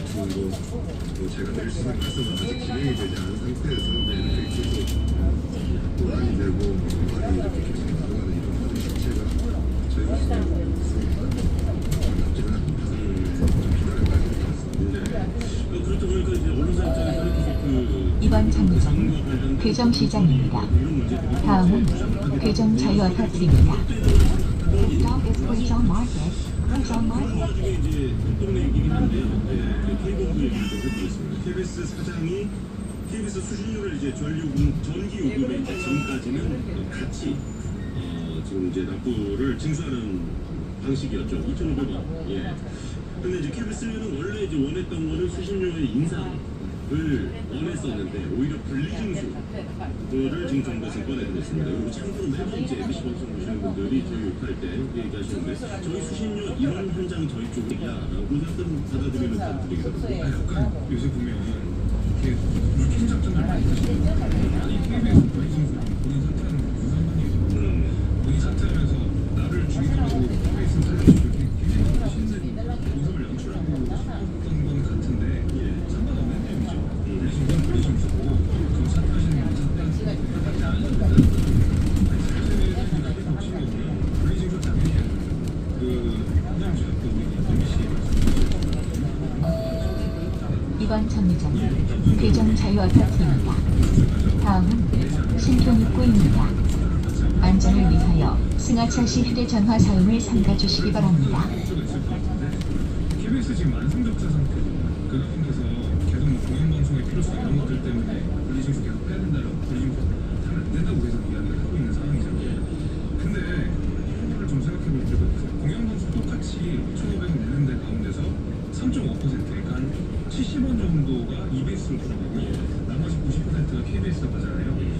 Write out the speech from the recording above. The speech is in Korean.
그리고 뭐 제가 있는 말씀은 아직 진행이 되지 않은 상태에서 이렇게 계속 논란이 되고 뭐 말이 이렇게 계속 나가는 이런 과정 자체가 저희로서 나쁘지 않은 좀 기다려봐야 될 것 같습니다. 어, 그렇다 보니까 이제 언론사 입장에서 계속 그 이번 관련된 괴정 시장입니다. 다음은 괴정 자유 아파트입니다. Dog is 괴정 Market. 괴정 Market. 나중에 이제 동네 얘기긴 한데 요. 네, K본부 얘기를 좀 해보겠습니다. KBS 사장이 KBS 수신료를 이제 전류금 전기 요금에 이제 지금까지는 같이 어, 지금 이제 납부를 징수하는 방식이었죠. 2,500원. 예. 근데 이제 KBS는 원래 이제 원했던 거는 수신료의 인상을 원했었는데 오히려 분리징수 를 지금 정부에서 꺼내드렸습니다. 그리고 참고로 매번 이제 MBC 방송 보시는 분들이 저희 욕할 때 얘기하시는데 저희 수신료 이런 현장 저희 쪽이야라고 약간 받아들이는 분들이거든요. 약간 요새 보면 이렇게 루틴 작전을 많이 하시는 분들이 아니 KBS 본인 본인 사퇴하는 무슨 상관이에요? 음. 본인 사퇴하면서 나를 죽이더라도 KBS 살려주고 이렇게 굉장히 신세를 모습을 연출하고 싶었던 건 같은데 상관없는 내용이죠. 분리심은 분리심수고 그럼 사퇴하시는 분 사퇴하시는 분 사퇴 안 하셔도 된다는 거죠. 아니 사실 이렇게 보시면 분리심수 당연히 해야 돼요. 그 현장주 그 우리 MBC 이번 정류장은 괴정 자유 아파트입니다. 다음은 신촌입구입니다. 안전을 위하여 승하차 시 휴대전화 사용을 삼가 주시기 바랍니다. KBS 지금 만성적자 상태죠. 그 가운데서 계속 뭐 공영 방송의 필요성 이런 것들 때문에 분리징수 계속 해야 된다라고 분리징수 하면 안 된다고 계속 이야기를 하고 있는 상황이잖아요. 근데 이거를 좀 생각해 볼 필요가 있어요. 공영 방송 똑같이 2,500원 내는 데 가운데서 3.5% 그러니까 한 70원 정도가 EBS로 들어가고 나머지 90%가 KBS라고 하잖아요.